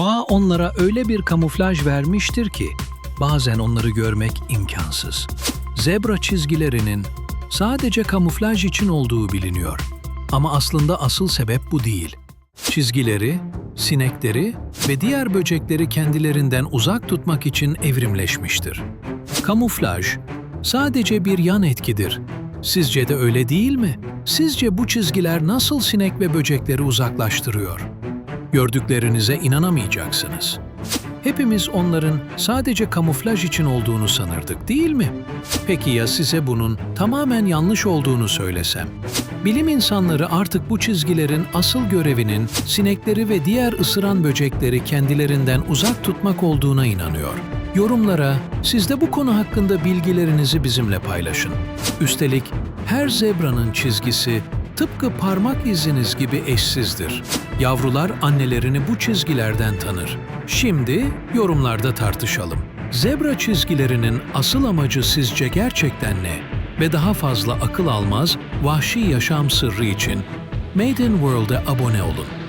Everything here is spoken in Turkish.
Doğa onlara öyle bir kamuflaj vermiştir ki bazen onları görmek imkansız. Zebra çizgilerinin sadece kamuflaj için olduğu biliniyor. Ama aslında asıl sebep bu değil. Çizgileri, sinekleri ve diğer böcekleri kendilerinden uzak tutmak için evrimleşmiştir. Kamuflaj sadece bir yan etkidir. Sizce de öyle değil mi? Sizce bu çizgiler nasıl sinek ve böcekleri uzaklaştırıyor? Gördüklerinize inanamayacaksınız. Hepimiz onların sadece kamuflaj için olduğunu sanırdık, değil mi? Peki ya size bunun tamamen yanlış olduğunu söylesem? Bilim insanları artık bu çizgilerin asıl görevinin sinekleri ve diğer ısıran böcekleri kendilerinden uzak tutmak olduğuna inanıyor. Yorumlara siz de bu konu hakkında bilgilerinizi bizimle paylaşın. Üstelik her zebranın çizgisi tıpkı parmak iziniz gibi eşsizdir. Yavrular annelerini bu çizgilerden tanır. Şimdi yorumlarda tartışalım. Zebra çizgilerinin asıl amacı sizce gerçekten ne? Ve daha fazla akıl almaz, vahşi yaşam sırrı için Made in World'e abone olun.